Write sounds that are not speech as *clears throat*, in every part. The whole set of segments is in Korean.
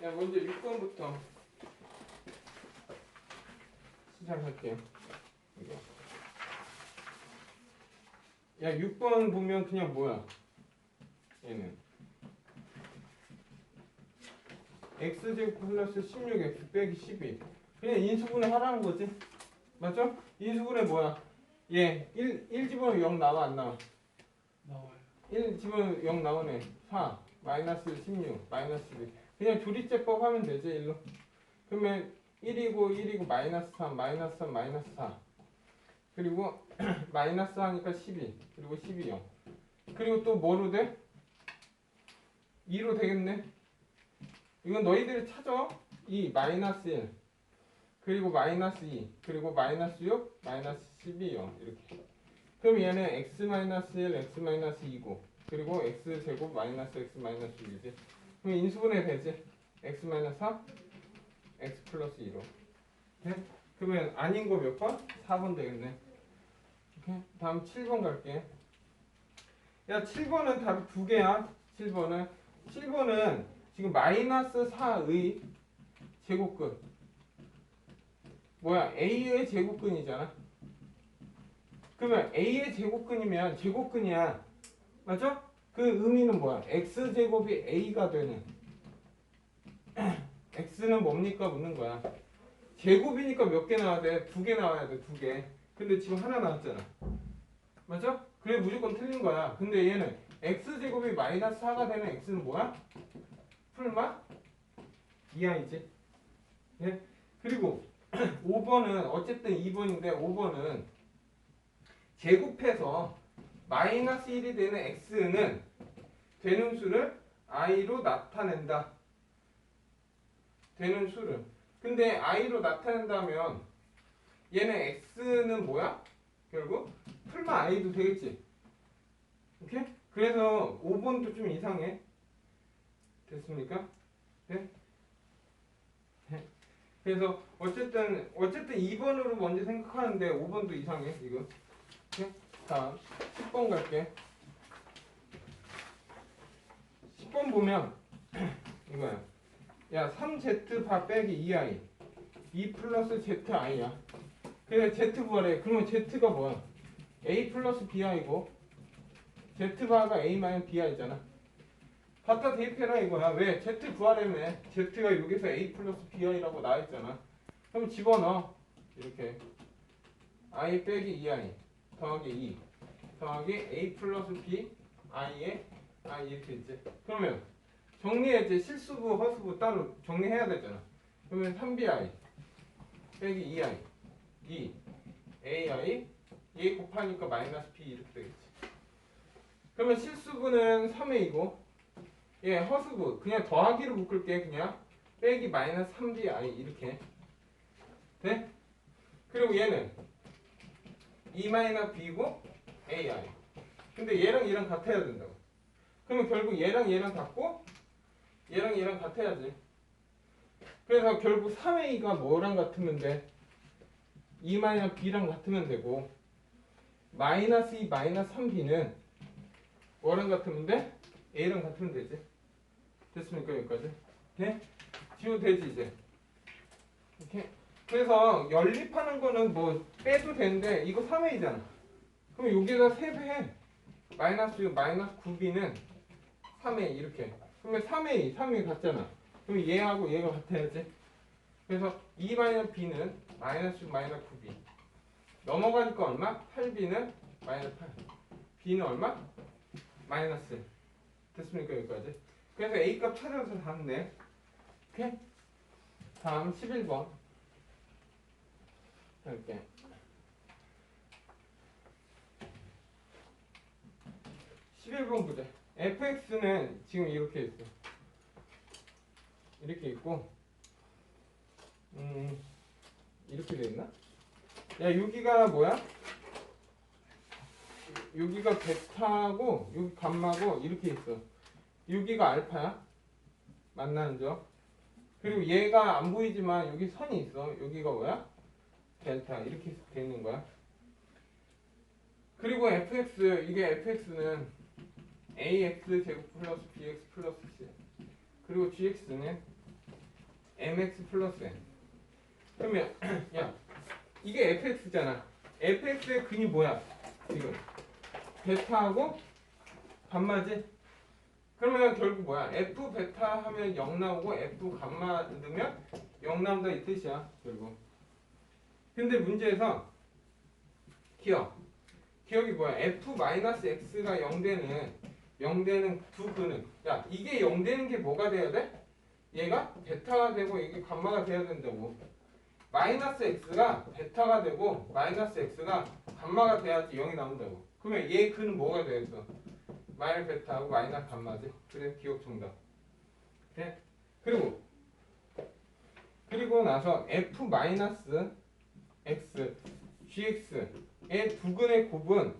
야, 먼저 6번부터 시작할게요. 이거. 야, 6번 보면 그냥 뭐야? 얘는 x제곱 플러스 16x 빼기 12 그냥 인수분해 하라는 거지 맞죠? 인수분해 뭐야? 얘 1, 1 집어넣으면 0 나와 안 나와? 나와요. 1 집어넣으면 0 나오네 4 마이너스 16 마이너스 2 그냥 조리제법 하면 되지 일로. 그러면 1이고 1이고 마이너스 3 마이너스 3 마이너스 4 그리고 *clears throat* 마이너스 하니까 12 그리고 12 0 그리고 또 뭐로 돼? 2로 되겠네. 이건 너희들이 찾아. 2 마이너스 1 그리고 마이너스 2 그리고 마이너스 6 마이너스 12 0 이렇게. 그럼 얘는 x 마이너스 1 x 마이너스 2고 그리고 x 제곱 마이너스 x 마이너스 1이지 그럼 인수분해 되지? x 마이너스 4 x 플러스 2로. 네? 그러면 아닌 거 몇 번? 4번 되겠네. 오케이? 다음 7번 갈게. 야 7번은 답이 두 개야 7번은. 7번은 지금 마이너스 4의 제곱근. 뭐야 a의 제곱근이잖아. 그러면 a의 제곱근이면 제곱근이야. 맞죠? 그 의미는 뭐야 x 제곱이 a가 되는 *clears throat* x는 뭡니까 묻는 거야 제곱이니까 몇 개 나와야 돼? 두 개 나와야 돼, 두 개. 근데 지금 하나 나왔잖아. 맞죠? 그래 무조건 틀린 거야. 근데 얘는 x 제곱이 마이너스 4가 되는 x는 뭐야? 풀마 이하이지. 예? 그리고 *clears throat* 5번은 어쨌든 2번인데 5번은 제곱해서 마이너스 1이 되는 x는 되는 수를 i로 나타낸다. 되는 수를. 근데 i로 나타낸다면 얘는 x는 뭐야? 결국 풀마 i도 되겠지. 오케이? 그래서 5번도 좀 이상해. 됐습니까? 네? 네. 그래서 어쨌든 어쨌든 2번으로 먼저 생각하는데 5번도 이상해 지금. 오케이? 다음 10번 갈게. 10번 보면 *clears throat* 이거야. 야 3z 바 빼기 2i 2 플러스 zi야. 그래 z 구하래. 그러면 z가 뭐야? A 플러스 bi고. z 바가 a 마이너스 bi잖아. 갖다 대입해라 이거야. 왜? z 구하려면 z가 여기서 a 플러스 bi라고 나와있잖아. 그럼 집어넣어. 이렇게. i 빼기 2i 더하기 2 더하기 a 플러스 b i에 i 이렇게 있지 그러면 정리해야지 실수부 허수부 따로 정리해야 되잖아. 그러면 3bi 빼기 2i 2 ai 얘 곱하니까 마이너스 b 이렇게 되겠지. 그러면 실수부는 3a이고 얘 허수부 그냥 더하기로 묶을게 그냥. 빼기 마이너스 3bi 이렇게. 돼? 그리고 얘는 2 마이너스 b고 ai 근데 얘랑 얘랑 같아야 된다고 그러면 결국 얘랑 얘랑 같고 얘랑 얘랑 같아야지. 그래서 결국 3a가 뭐랑 같으면 돼? 2 마이너스 b랑 같으면 되고 마이너스 2 마이너스 3b는 뭐랑 같으면 돼? a랑 같으면 되지. 됐습니까 여기까지? 돼? 지워도 되지 이제. 이렇게. 그래서 연립하는 거는 뭐 빼도 되는데 이거 3a잖아. 그럼 여기다 3배 해. 마이너스 6 마이너스 9b는 3a 이렇게. 그러면 3a, 3a 같잖아. 그럼 얘하고 얘가 같아야지. 그래서 2 마이너스 b는 마이너스 6 마이너스 9b. 넘어가니까 얼마? 8b는 마이너스 8. b는 얼마? 마이너스. 됐습니까 여기까지? 그래서 a 값 찾아서 다는데 오케이? 다음 11번. 이렇게. 11번 보자. Fx는 지금 이렇게 있어. 이렇게 있고, 음, 이렇게 돼 있나? 야, 여기가 뭐야? 여기가 베타고, 여기 감마고, 이렇게 있어. 여기가 알파야. 만나는 점. 그리고 얘가 안 보이지만 여기 선이 있어. 여기가 뭐야? 델타. 이렇게 돼 있는 거야. 그리고 fx, 이게 fx는 ax 제곱 플러스 bx 플러스 c. 그리고 gx는 mx 플러스 n. 그러면 *clears throat* 야 이게 fx잖아. Fx의 근이 뭐야 지금? 베타하고 감마지? 그러면 결국 뭐야? F 베타 하면 0 나오고 f 감마 넣으면 0 나온다 이 뜻이야 결국. 근데 문제에서 기억. 기억이 뭐야? F 마이너스 x가 0 되는 0 되는 두 근은 야 이게 0 되는 게 뭐가 돼야 돼? 얘가 베타가 되고 이게 감마가 돼야 된다고. 마이너스 x가 베타가 되고 마이너스 x가 감마가 돼야지 0이 나온다고. 그러면 얘 근은 뭐가 되겠어? 마이너스 베타하고 마이너스 감마지. 그래 기억 정답. 그래 그리고 그리고 나서 f 마이너스 x gx의 두 근의 곱은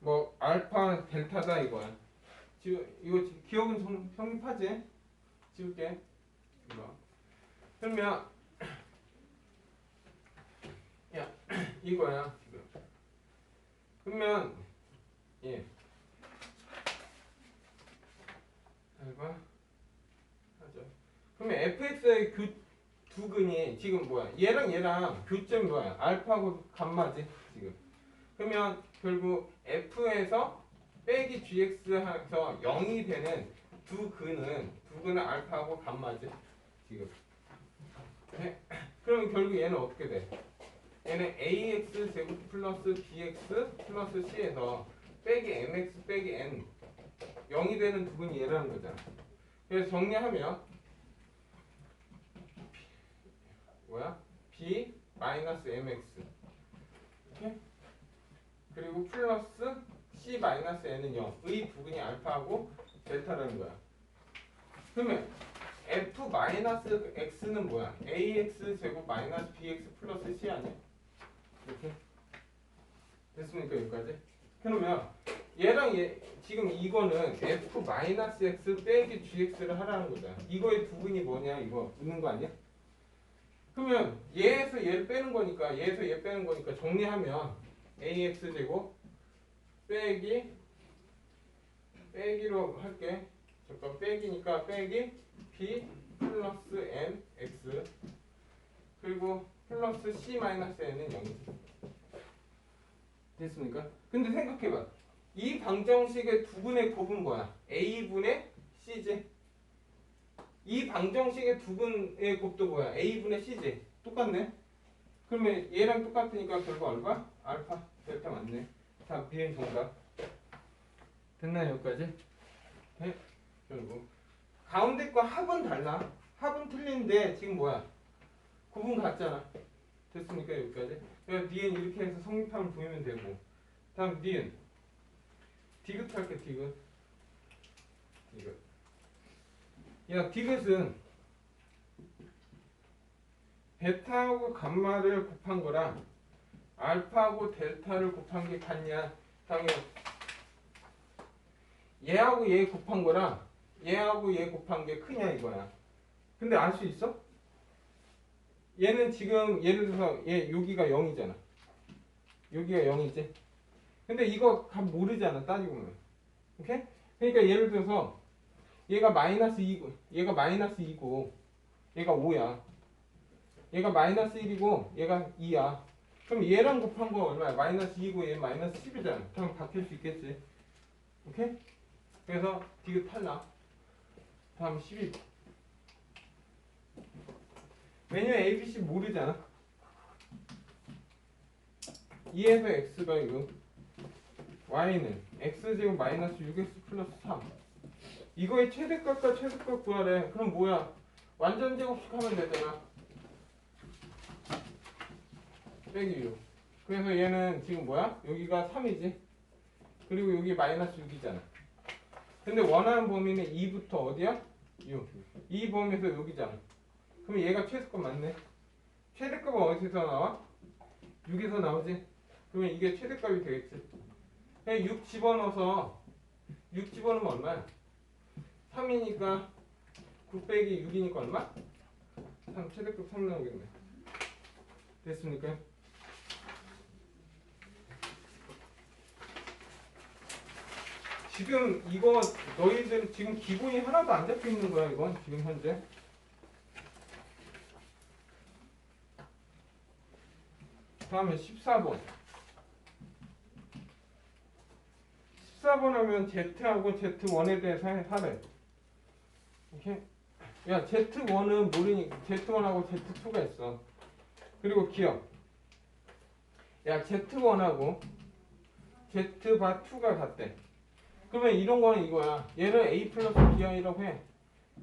뭐 알파 델타다 이거야 지금 이거 지- 기억은 성, 성립하지? 지울게. 이거. 그러면 야 *clears throat* 이거야 지금. 그러면 예. 알바? 하죠. 그러면 fx의 그두 근이 지금 뭐야? 얘랑 얘랑 교점이 뭐야? 알파고 감마지 지금. 그러면 결국 f에서 빼기 gx 해서 0이 되는 두 근은 두 근은 알파하고 감마지 지금 네? 그러면 결국 얘는 어떻게 돼? 얘는 ax 제곱 플러스 bx 플러스 c에서 빼기 mx 빼기 n 0이 되는 두 근이 얘라는 거잖아 그래서 정리하면 뭐야? b 마이너스 mx 이렇게 그리고 플러스 c 마이너스 n은 0 의 부근이 알파하고 델타라는 거야. 그러면 f 마이너스 x는 뭐야? ax 제곱 마이너스 bx 플러스 c 아니야? 이렇게 됐습니까 여기까지? 그러면 얘랑 얘 지금 이거는 f 마이너스 x 빼기 gx를 하라는 거잖아. 이거의 부근이 뭐냐 이거 묻는 거 아니야? 그러면 얘에서 얘를 빼는 거니까 얘에서 얘 빼는 거니까 정리하면 ax 제곱 빼기 빼기로 할게. 잠깐 빼기니까 빼기 b 플러스 n x 그리고 플러스 c 마이너스 n은 0이지. 됐습니까? 근데 생각해봐. 이 방정식의 두 분의 곱은 뭐야? a분의 c지. 이 방정식의 두 분의 곱도 뭐야? a분의 c지. 똑같네. 그러면 얘랑 똑같으니까 결국 얼마? 알파 델타 맞네. 다 비행 정답. 됐나요 여기까지? 네. 결국 가운데 거 합은 달라. 합은 틀린데 지금 뭐야? 구분 같잖아. 됐습니까 여기까지? 그래서 니은 이렇게 해서 성립함을 보이면 되고. 다음 니은. 디귿 할게 디귿. 디귿. 야 디귿은 베타하고 감마를 곱한 거랑 알파하고 델타를 곱한 게 같냐? 당연히 얘하고 얘 곱한 거랑 얘하고 얘 곱한 게 크냐 이거야. 근데 알 수 있어? 얘는 지금 예를 들어서 얘 여기가 0이잖아. 여기가 0이지. 근데 이거 값 모르잖아 따지고 보면. 오케이? 그러니까 예를 들어서 얘가 마이너스 2고 얘가 마이너스 2고 얘가 5야. 얘가 마이너스 1이고 얘가 2야. 그럼 얘랑 곱한 거 얼마야? 마이너스 2고 얘 마이너스 10이잖아. 그럼 바뀔 수 있겠지. 오케이? 그래서 디귿 탈락. 다음 12. 메뉴 A, B, C 모르잖아. 2에서 x가 이거. y는 x제곱 마이너스 6x 플러스 3. 이거의 최대값과 최소값 구하래. 그럼 뭐야? 완전 제곱식 하면 되잖아. 빼기 6. 그래서 얘는 지금 뭐야? 여기가 3이지. 그리고 여기 마이너스 6이잖아. 근데 원하는 범위는 2부터 어디야? 6. 이 범위에서 여기잖아. 그럼 얘가 최소값 맞네. 최대값은 어디서 나와? 6에서 나오지. 그러면 이게 최대값이 되겠지. 그냥 6 집어넣어서 6 집어넣으면 얼마야? 3이니까 9 빼기 6이니까 얼마? 3 최대값 3 나오겠네. 됐습니까? 지금 이거 너희들 지금 기본이 하나도 안 잡혀 있는 거야 이건 지금 현재. 다음에 14번. 14번 하면 Z하고 Z1에 대해서 하래 이렇게 야 Z1은 모르니까 Z1하고 Z2가 있어. 그리고 기억. 야 Z1하고 Z 바 2가 같대. 그러면 이런 거는 이거야. 얘를 A 플러스 BI라고 해.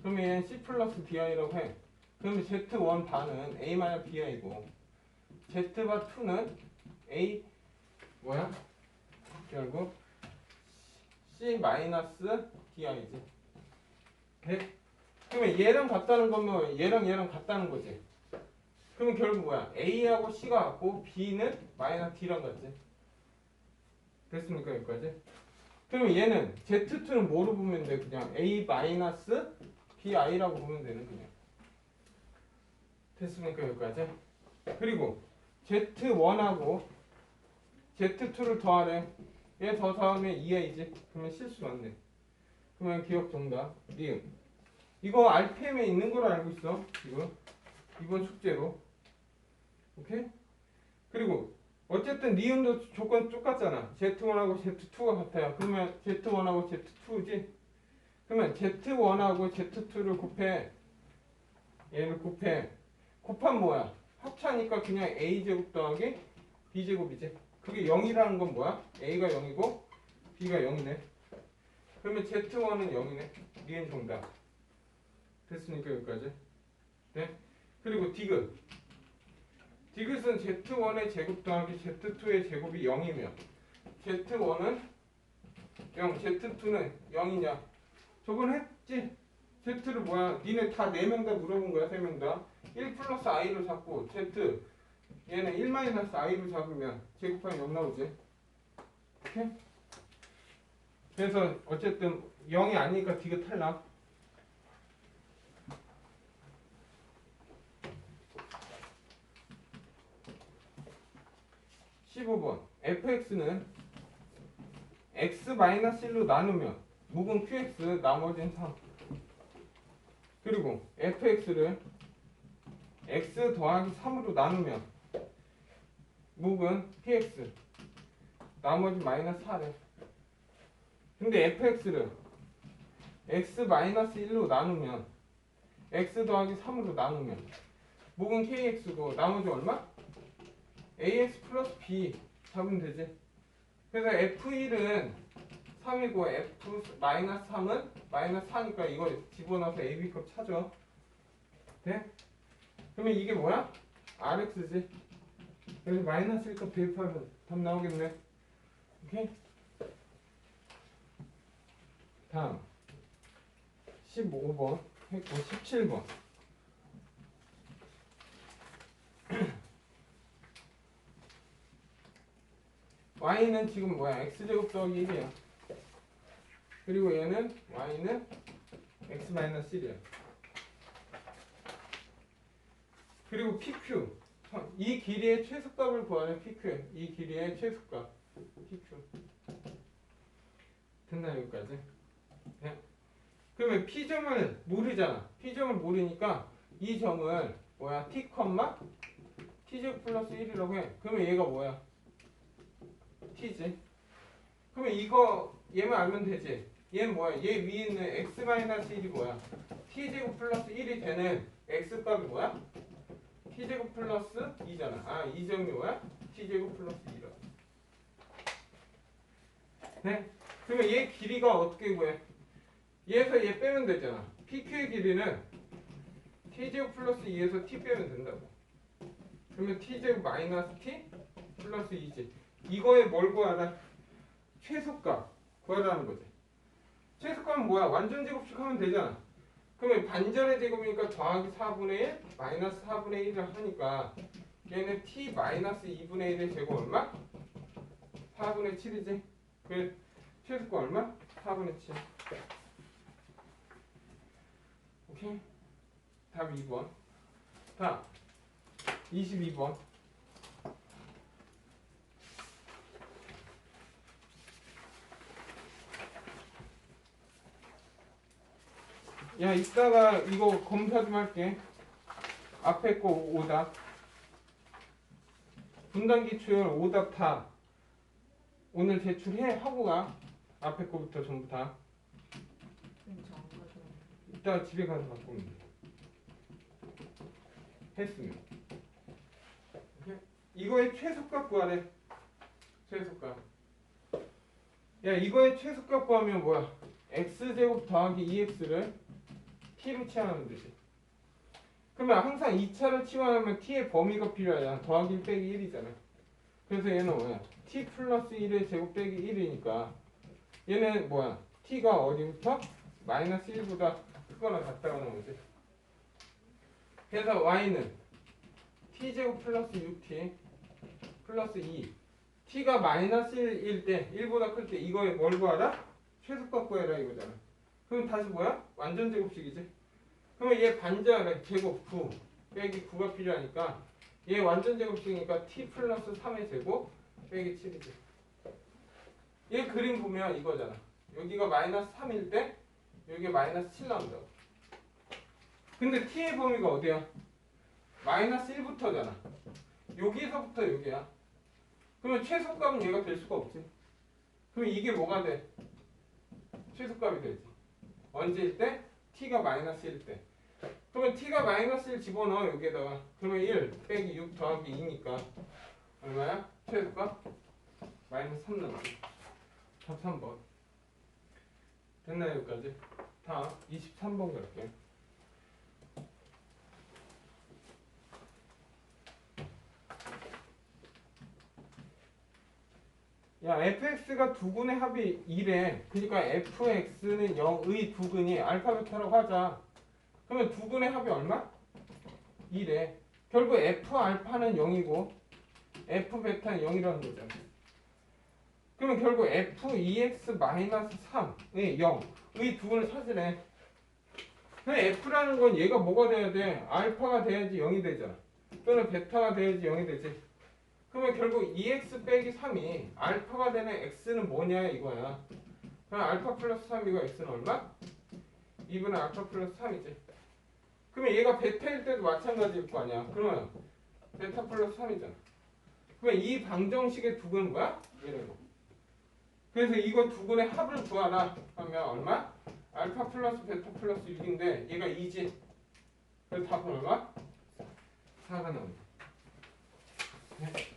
그러면 얘는 C 플러스 BI라고 해. 그러면 Z1 바는 A 마이너스 BI고 Z바 2는 A 뭐야? 결국 C 마이너스 DI지. 돼? 그러면 얘랑 같다는 거면 얘랑 얘랑 같다는 거지. 그러면 결국 뭐야? A하고 C가 같고 B는 마이너스 D랑 같지. 됐습니까 여기까지? 그러면 얘는 Z2는 뭐로 보면 돼? 그냥 A 마이너스 BI라고 보면 되는 그냥. 됐습니까 여기까지? 그리고 Z1하고 Z2를 더하래. 얘더 더하면 2A지. 그러면 실수 맞네. 그러면 기억 정답. 니은. 이거 RPM에 있는 걸 알고 있어. 지금. 이번 숙제로. 오케이? 그리고 어쨌든 니은도 조건 똑같잖아. Z1하고 Z2가 같아요. 그러면 Z1하고 Z2지. 그러면 Z1하고 Z2를 곱해. 얘를 곱해. 곱하면 뭐야? 합차니까 그냥 A제곱 더하기 B제곱이지. 그게 0이라는 건 뭐야? A가 0이고 B가 0이네. 그러면 Z1은 0이네. 니은 정답. 됐으니까 여기까지. 네. 그리고 디귿. 디귿은 Z1의 제곱 더하기 Z2의 제곱이 0이면 Z1은 0, Z2는 0이냐? 저번 했지? Z를 뭐야? 니네 다 4명 다 물어본 거야, 3명 다. 1 플러스 i를 잡고 Z 얘는 1 마이너스 i를 잡으면 제곱하면 0 나오지. 오케이? 그래서 어쨌든 0이 아니니까 디귿 탈락. 15번. fx는 x-1로 나누면 묵은 qx 나머지는 3 그리고 fx를 x 더하기 3으로 나누면 묵은 px 나머지 마이너스 4래. 근데 fx를 x-1로 나누면 x 더하기 3으로 나누면 묵은 kx고 나머지 얼마? Ax 플러스 b 잡으면 되지. 그래서 f1은 3이고 f 마이너스 3은 마이너스 4니까 이거 집어넣어서 ab 값 찾아. 돼? 그러면 이게 뭐야? rx지. 그래서 마이너스 1값 대입하면 답 나오겠네. 오케이? 다음 15번 했고 17번 *clears throat* y는 지금 뭐야? x제곱 더하기 1이야. 그리고 얘는 y는 x 마이너스 1이야. 그리고 pq 이 길이의 최소값을 구하는 pq 이 길이의 최소값 pq 됐나 여기까지? 네. 그러면 p점을 모르잖아. p점을 모르니까 이 점을 뭐야? t t제곱 플러스 1이라고 해. 그러면 얘가 뭐야? T지. 그러면 이거 얘만 알면 되지. 얘는 뭐야? 얘 위에 있는 x 마이너스 1이 뭐야? t 제곱 플러스 1이 되는 x 값이 뭐야? t 제곱 플러스 2잖아. 아, 이 점이 뭐야? t 제곱 플러스 2라. 네? 그러면 얘 길이가 어떻게 구해? 얘에서 얘 빼면 되잖아. pq의 길이는 t 제곱 플러스 2에서 t 빼면 된다고. 그러면 t 제곱 마이너스 t 플러스 2지. 이거에 뭘 구하라? 최소값 구하라는 거지. 최소값은 뭐야? 완전 제곱식 하면 되잖아. 그러면 반전의 제곱이니까 더하기 4분의 1 마이너스 4분의 1을 하니까 얘는 t 마이너스 2분의 1의 제곱 얼마? 4분의 7이지. 그 최소값 얼마? 4분의 7. 오케이? 답 2번. 다음 22번. 야 이따가 이거 검사 좀 할게. 앞에 거 오다 분단 기출 오답 다. 오늘 제출해? 하고 가. 앞에 거부터 전부 다. 이따 집에 가서 오면 돼. 했으면? 이거의 최소값 구하래. 최소값. 야 이거의 최소값 구하면 뭐야? X제곱 더하기 2x를 t로 치환하면 되지. 그러면 항상 2차를 치환하면 t의 범위가 필요하잖아. 더하기 1 빼기 1이잖아. 그래서 얘는 뭐야? T 플러스 1의 제곱 빼기 1이니까 얘는 뭐야? T가 어디부터? 마이너스 1보다 크거나 같다고 나오지. 그래서 y는 t제곱 플러스 6t 플러스 2 t가 마이너스 1일 때 1보다 클 때 이거에 뭘 구하라? 최소값 구해라 이거잖아. 그럼 다시 뭐야? 완전 제곱식이지? 그러면 얘 반지하래 제곱 9 빼기 9가 필요하니까 얘 완전 제곱식이니까 t 플러스 3의 제곱 빼기 7이지. 얘 그림 보면 이거잖아. 여기가 마이너스 3일 때 여기 마이너스 7 나온다고. 근데 t의 범위가 어디야? 마이너스 1부터잖아. 여기서부터 여기야. 그러면 최소값은 얘가 될 수가 없지. 그럼 이게 뭐가 돼? 최소값이 되지 언제일 때? t가 마이너스 1일 때 그러면 t가 마이너스 1 집어넣어 여기에다가 그러면 1 빼기 6 더하기 2니까 얼마야? 최소값? 마이너스 3 나오지 답 3번 됐나요 여기까지? 다음 23번 갈게요 야 fx가 두근의 합이 2래 그러니까 fx는 0의 두근이 알파 베타라고 하자. 그러면 두근의 합이 얼마? 2래 결국 f 알파는 0이고 f 베타는 0이라는 거잖아. 그러면 결국 f2x 마이너스 3의 0의 두근을 찾으래. 근데 f라는 건 얘가 뭐가 돼야 돼? 알파가 돼야지 0이 되잖아. 또는 베타가 돼야지 0이 되지 그러면 결국 2x 빼기 3이 알파가 되는 x는 뭐냐 이거야. 그럼 알파 플러스 3이고 x는 얼마? 2분의 알파 플러스 3이지. 그러면 얘가 베타일 때도 마찬가지일 거 아니야. 그러면 베타 플러스 3이잖아. 그러면 이 방정식의 두근은 뭐야? 얘네고. 그래서 이거 두근의 합을 구하라 하면 얼마? 알파 플러스 베타 플러스 6인데 얘가 2지. 그래서 답은 얼마? 4가 나온다. 네.